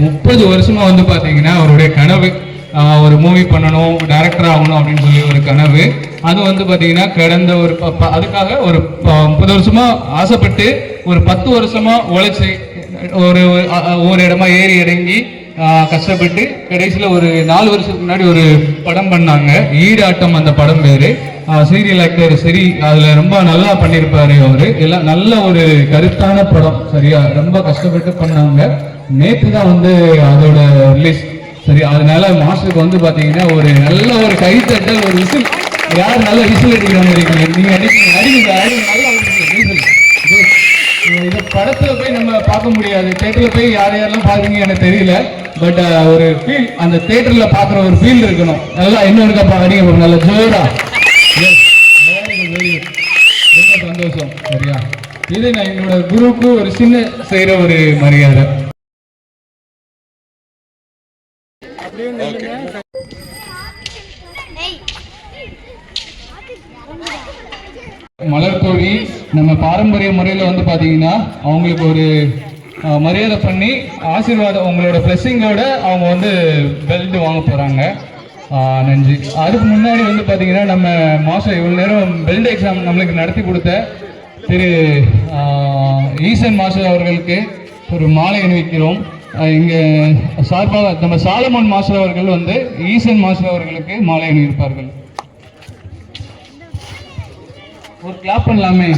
முப்பது வருஷமா வந்து பார்த்தீங்கன்னா அவருடைய கனவு ஒரு மூவி பண்ணணும் டைரக்டர் ஆகணும் அப்படின்னு சொல்லி ஒரு கனவு. அது வந்து பார்த்தீங்கன்னா கடந்த ஒரு ப- ப- அதுக்காக ஒரு ப- முப்பது வருஷமா ஆசைப்பட்டு ஒரு பத்து வருஷமா உழைச்சி ஒரு ஒரு இடமா ஏறி இறங்கி கஷ்டப்பட்டு கடைசியில் ஒரு நாலு வருஷத்துக்கு முன்னாடி ஒரு படம் பண்ணாங்க. ஈடாட்டம் அந்த படம் பேரு சீரியல் ஆக்டர் சரி அதில் ரொம்ப நல்லா பண்ணியிருப்பாரு அவரு. எல்லாம் நல்ல ஒரு கருத்தான படம் சரியா? ரொம்ப கஷ்டப்பட்டு பண்ணாங்க நேற்று தான் வந்து அதோட ரிலீஸ் சரி அதனால மாஸ்டருக்கு வந்து பார்த்தீங்கன்னா ஒரு நல்ல ஒரு கைத்தட்டல் ஒரு விசில். யார் நல்ல விசில் அடிக்கிற மாதிரி நீங்க அடிக்கீங்க அடிங்க நல்ல விசில் படத்துல போய் நம்ம பார்க்க முடியாது. தேட்டர்ல போய் யார் யாரெல்லாம் பார்க்குறீங்க எனக்கு தெரியல. பட் ஒரு ஃபீல் அந்த தேட்டர்ல பாக்குற ஒரு ஃபீல் இருக்கணும். நல்லா இன்னொருக்கா பாக்குறீங்க ஒரு நல்ல ஜோரா. சந்தோஷம் சரியா? இது நான் என்னோட குருவுக்கு ஒரு சின்ன செய்யற ஒரு மரியாதை. மலர்கோழி நம்ம பாரம்பரிய முறையில் வந்து பார்த்தீங்கன்னா அவங்களுக்கு ஒரு மரியாதை பண்ணி ஆசீர்வாதம் உங்களோட பிளெஸிங்கோட அவங்க வந்து பெல்ட் வாங்க போகிறாங்க நன்றி. அதுக்கு முன்னாடி வந்து பார்த்தீங்கன்னா நம்ம மாதம் இவ்வளோ நேரம் பெல்ட் எக்ஸாம் நம்மளுக்கு நடத்தி கொடுத்த திரு ஈசன் மாஸ்டர் அவர்களுக்கு ஒரு மாலை அணிவிக்கிறோம். இங்கே சார்பாக நம்ம சாலமன் மாஸ்டர் அவர்கள் வந்து ஈசன் மாஸ்டர் அவர்களுக்கு மாலை அணிவிப்பார்கள். ஒரு கிளாப் பண்ணலாமே.